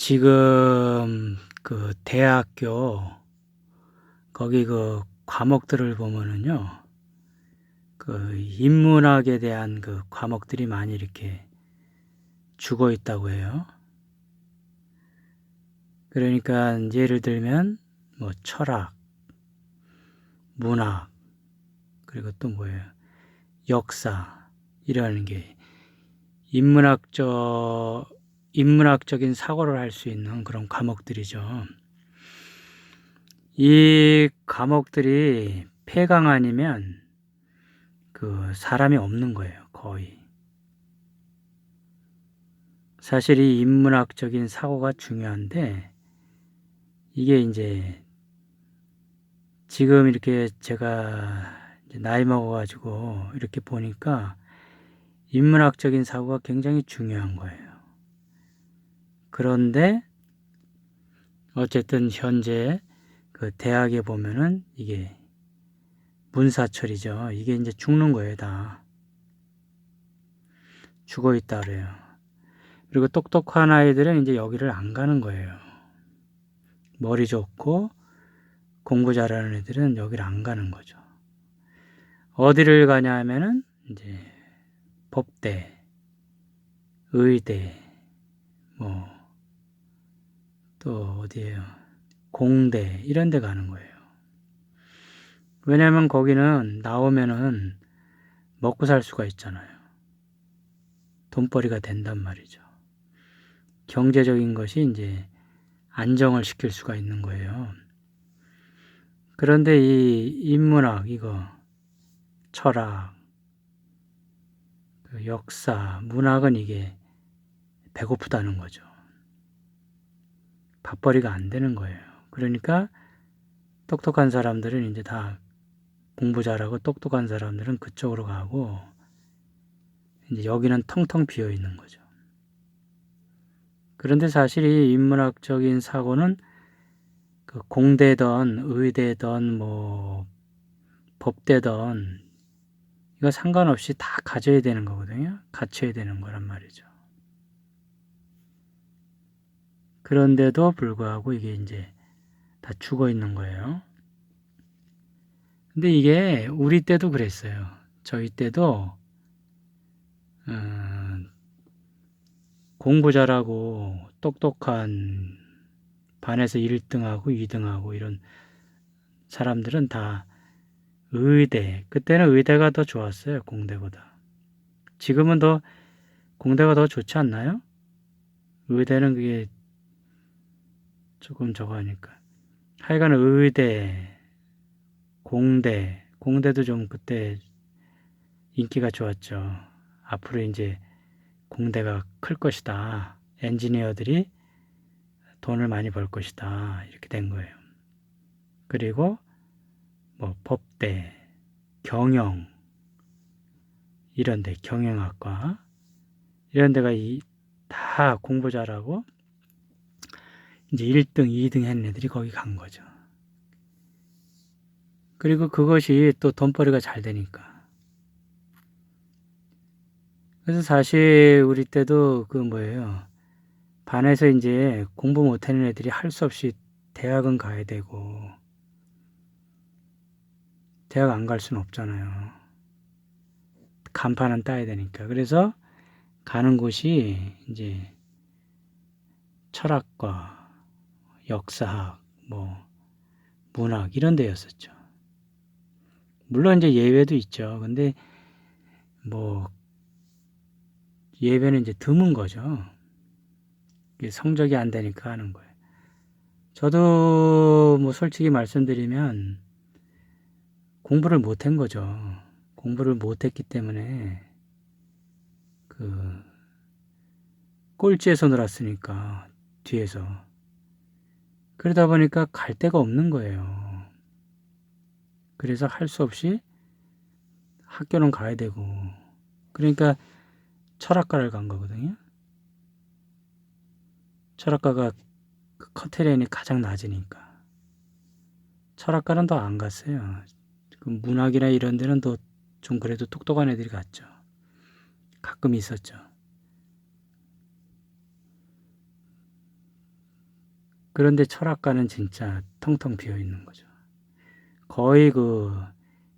지금 그 대학교 거기 그 과목들을 보면은요. 그 인문학에 대한 그 과목들이 많이 이렇게 죽어 있다고 해요. 그러니까 예를 들면 뭐 철학, 문학, 그리고 또 뭐예요? 역사 이라는 게 인문학적 인문학적인 사고를 할 수 있는 그런 과목들이죠. 이 과목들이 폐강 아니면 그 사람이 없는 거예요, 거의. 사실 이 인문학적인 사고가 중요한데 이게 이제 지금 이렇게 제가 이제 나이 먹어가지고 이렇게 보니까 인문학적인 사고가 굉장히 중요한 거예요. 그런데 어쨌든 현재 그 대학에 보면은 이게 문사철이죠. 이게 이제 죽는 거예요, 다. 죽어 있다 그래요. 그리고 똑똑한 아이들은 이제 여기를 안 가는 거예요. 머리 좋고 공부 잘하는 애들은 여기를 안 가는 거죠. 어디를 가냐 하면은 이제 법대, 의대, 뭐 또 어디에요? 공대 이런 데 가는 거예요. 왜냐면 거기는 나오면은 먹고 살 수가 있잖아요. 돈벌이가 된단 말이죠. 경제적인 것이 이제 안정을 시킬 수가 있는 거예요. 그런데 이 인문학 이거 철학 그 역사 문학은 이게 배고프다는 거죠. 밥벌이가 안 되는 거예요. 그러니까 똑똑한 사람들은 이제 다 공부 잘하고 똑똑한 사람들은 그쪽으로 가고 이제 여기는 텅텅 비어 있는 거죠. 그런데 사실 이 인문학적인 사고는 그 공대든 의대든 뭐 법대든 이거 상관없이 다 가져야 되는 거거든요. 갖춰야 되는 거란 말이죠. 그런데도 불구하고 이게 이제 다 죽어 있는 거예요. 근데 이게 우리 때도 그랬어요. 저희 때도 음, 공부 잘하고 똑똑한 반에서 1등하고 2등하고 이런 사람들은 다 의대, 그때는 의대가 더 좋았어요, 공대보다. 지금은 더 공대가 더 좋지 않나요? 의대는 그게 조금 저거 하니까. 하여간 의대, 공대, 공대도 좀 그때 인기가 좋았죠. 앞으로 이제 공대가 클 것이다. 엔지니어들이 돈을 많이 벌 것이다. 이렇게 된 거예요. 그리고 뭐 법대, 경영 이런 데 경영학과 이런 데가 이, 다 공부 잘하고 이제 1등, 2등 했는 애들이 거기 간 거죠. 그리고 그것이 또 돈벌이가 잘 되니까. 그래서 사실 우리 때도 그 뭐예요. 반에서 이제 공부 못하는 애들이 할 수 없이 대학은 가야 되고, 대학 안 갈 수는 없잖아요. 간판은 따야 되니까. 그래서 가는 곳이 이제 철학과 역사학, 뭐 문학 이런 데였었죠. 물론 이제 예외도 있죠. 근데 뭐 예외는 이제 드문 거죠. 성적이 안 되니까 하는 거예요. 저도 뭐 솔직히 말씀드리면 공부를 못 한 거죠. 공부를 못 했기 때문에 그 꼴찌에서 놀았으니까 뒤에서 그러다 보니까 갈 데가 없는 거예요. 그래서 할 수 없이 학교는 가야 되고 그러니까 철학과를 간 거거든요. 철학과가 그 커트레인이 가장 낮으니까 철학과는 더 안 갔어요. 그 문학이나 이런 데는 더 좀 그래도 똑똑한 애들이 갔죠. 가끔 있었죠. 그런데 철학과는 진짜 텅텅 비어 있는 거죠. 거의 그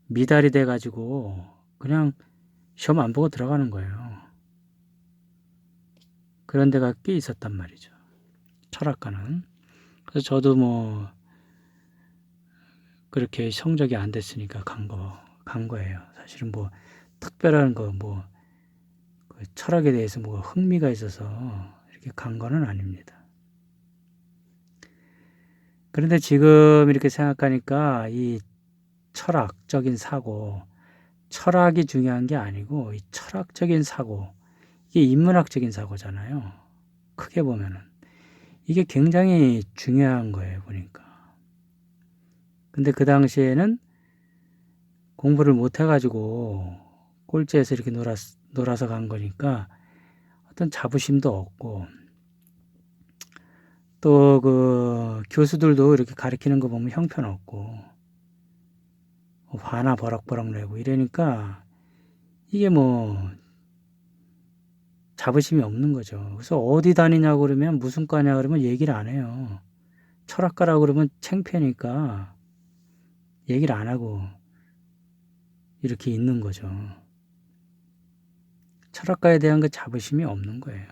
미달이 돼 가지고 그냥 시험 안 보고 들어가는 거예요. 그런 데가 꽤 있었단 말이죠. 철학과는. 그래서 저도 뭐 그렇게 성적이 안 됐으니까 간 거, 간 거예요. 사실은 뭐 특별한 거, 뭐, 그 철학에 대해서 뭐 흥미가 있어서 이렇게 간 거는 아닙니다. 그런데 지금 이렇게 생각하니까 이 철학적인 사고, 철학이 중요한 게 아니고 이 철학적인 사고, 이게 인문학적인 사고잖아요. 크게 보면은. 이게 굉장히 중요한 거예요, 보니까. 근데 그 당시에는 공부를 못 해가지고 꼴찌에서 이렇게 놀았, 놀아서 간 거니까 어떤 자부심도 없고 또 그 교수들도 이렇게 가르치는 거 보면 형편없고 화나 버럭버럭 내고 이러니까 이게 뭐 자부심이 없는 거죠. 그래서 어디 다니냐고 그러면 무슨 과냐 그러면 얘기를 안 해요. 철학과라고 그러면 창피하니까 얘기를 안 하고 이렇게 있는 거죠. 철학과에 대한 그 자부심이 없는 거예요.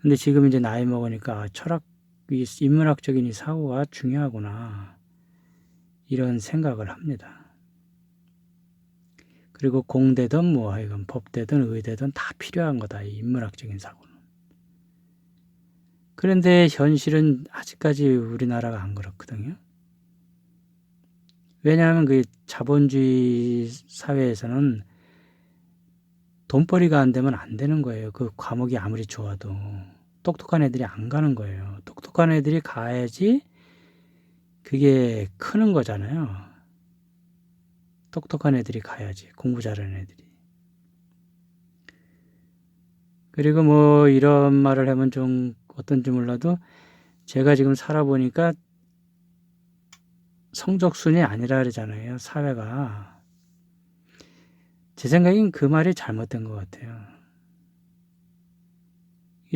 근데 지금 이제 나이 먹으니까 아, 철학, 이 인문학적인 이 사고가 중요하구나. 이런 생각을 합니다. 그리고 공대든 뭐 하여간 법대든 의대든 다 필요한 거다. 이 인문학적인 사고는. 그런데 현실은 아직까지 우리나라가 안 그렇거든요. 왜냐하면 그 자본주의 사회에서는 돈벌이가 안 되면 안 되는 거예요. 그 과목이 아무리 좋아도. 똑똑한 애들이 안 가는 거예요. 똑똑한 애들이 가야지 그게 크는 거잖아요. 똑똑한 애들이 가야지. 공부 잘하는 애들이. 그리고 뭐 이런 말을 하면 좀 어떤지 몰라도 제가 지금 살아보니까 성적순이 아니라 그러잖아요. 사회가. 제 생각엔 그 말이 잘못된 것 같아요.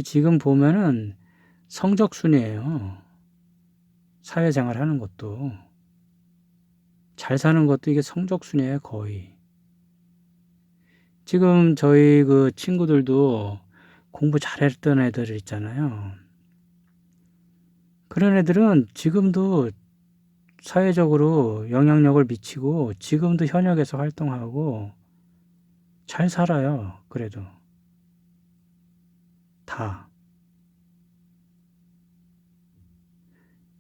지금 보면은 성적순이에요. 사회생활 하는 것도. 잘 사는 것도 이게 성적순이에요, 거의. 지금 저희 그 친구들도 공부 잘했던 애들 있잖아요. 그런 애들은 지금도 사회적으로 영향력을 미치고 지금도 현역에서 활동하고 잘 살아요. 그래도. 다.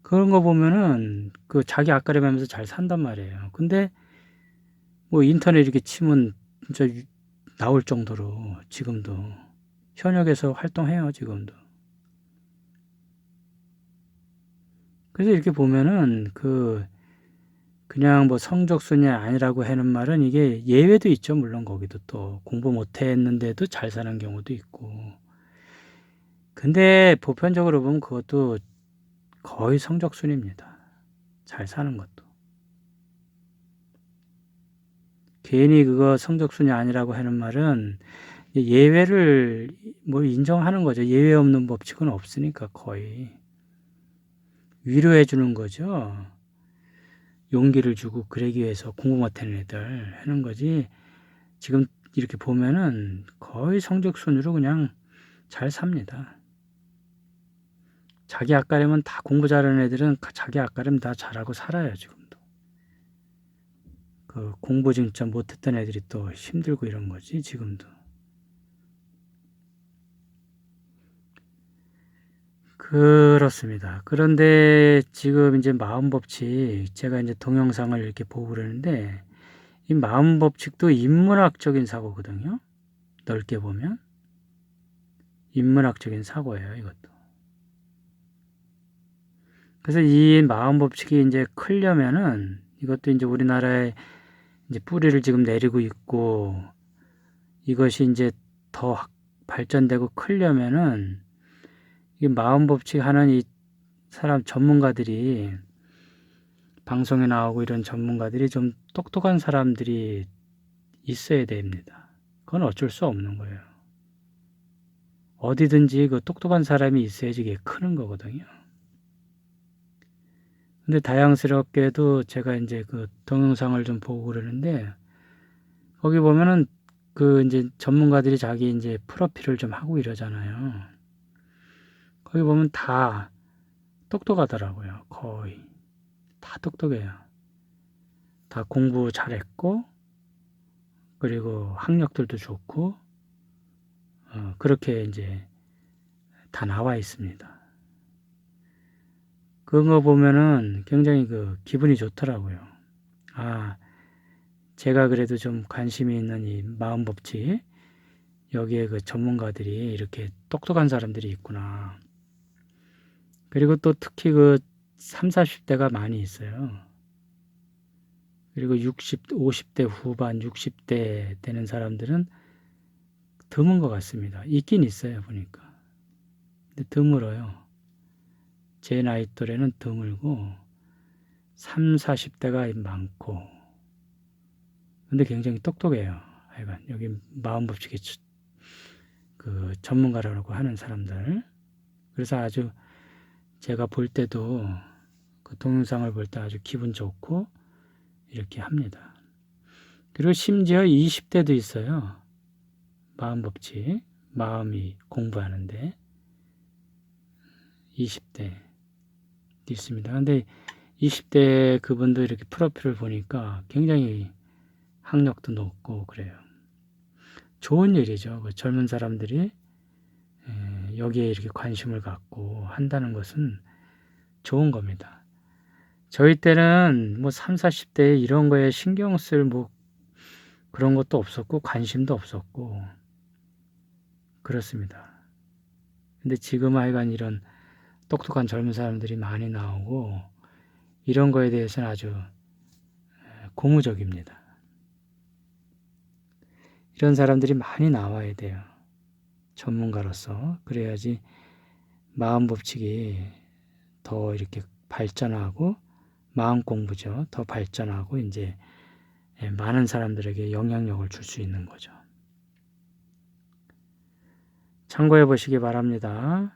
그런 거 보면은 그 자기 앞가림하면서 잘 산단 말이에요. 근데 뭐 인터넷 이렇게 치면 진짜 나올 정도로 지금도 현역에서 활동해요. 지금도. 그래서 이렇게 보면은 그 그냥 뭐 성적순이 아니라고 하는 말은 이게 예외도 있죠. 물론 거기도 또 공부 못 했는데도 잘 사는 경우도 있고. 근데 보편적으로 보면 그것도 거의 성적순입니다. 잘 사는 것도. 괜히 그거 성적순이 아니라고 하는 말은 예외를 뭐 인정하는 거죠. 예외 없는 법칙은 없으니까 거의. 위로해 주는 거죠. 용기를 주고 그러기 위해서 공부 못하는 애들 하는 거지. 지금 이렇게 보면은 거의 성적순으로 그냥 잘 삽니다. 자기 앞가림은 다 공부 잘하는 애들은 자기 앞가림 다 잘하고 살아요, 지금도. 그 공부 진짜 못했던 애들이 또 힘들고 이런 거지, 지금도. 그렇습니다. 그런데 지금 이제 마음 법칙, 제가 이제 동영상을 이렇게 보고 그러는데, 이 마음 법칙도 인문학적인 사고거든요. 넓게 보면. 인문학적인 사고예요, 이것도. 그래서 이 마음 법칙이 이제 클려면은, 이것도 이제 우리나라에 이제 뿌리를 지금 내리고 있고, 이것이 이제 더 발전되고 클려면은, 이 마음 법칙 하는 이 사람 전문가들이 방송에 나오고 이런 전문가들이 좀 똑똑한 사람들이 있어야 됩니다. 그건 어쩔 수 없는 거예요. 어디든지 그 똑똑한 사람이 있어야지 이게 크는 거거든요. 근데 다양스럽게도 제가 이제 그 동영상을 좀 보고 그러는데 거기 보면은 그 이제 전문가들이 자기 이제 프로필을 좀 하고 이러잖아요. 거기 보면 다 똑똑하더라고요. 거의 다 똑똑해요. 다 공부 잘했고 그리고 학력들도 좋고 어, 그렇게 이제 다 나와 있습니다. 그런 거 보면은 굉장히 그 기분이 좋더라고요. 아, 제가 그래도 좀 관심이 있는 이 마음 법칙, 여기에 그 전문가들이 이렇게 똑똑한 사람들이 있구나. 그리고 또 특히 그 3, 40대가 많이 있어요. 그리고 60, 50대 후반, 60대 되는 사람들은 드문 것 같습니다. 있긴 있어요, 보니까. 근데 드물어요. 제 나이 또래는 드물고 3, 40대가 많고 근데 굉장히 똑똑해요. 하여간 여기 마음 법칙의 그 전문가라고 하는 사람들 그래서 아주 제가 볼 때도 그 동영상을 볼 때 아주 기분 좋고 이렇게 합니다. 그리고 심지어 20대도 있어요. 마음 법칙, 마음이 공부하는데 20대 있습니다. 근데 20대 그분도 이렇게 프로필을 보니까 굉장히 학력도 높고 그래요. 좋은 일이죠. 그 젊은 사람들이 에, 여기에 이렇게 관심을 갖고 한다는 것은 좋은 겁니다. 저희 때는 뭐 3, 40대 이런 거에 신경 쓸 뭐 그런 것도 없었고 관심도 없었고 그렇습니다. 근데 지금 하여간 이런 똑똑한 젊은 사람들이 많이 나오고 이런 거에 대해서는 아주 고무적입니다. 이런 사람들이 많이 나와야 돼요. 전문가로서. 그래야지 마음 법칙이 더 이렇게 발전하고 마음 공부죠. 더 발전하고 이제 많은 사람들에게 영향력을 줄 수 있는 거죠. 참고해 보시기 바랍니다.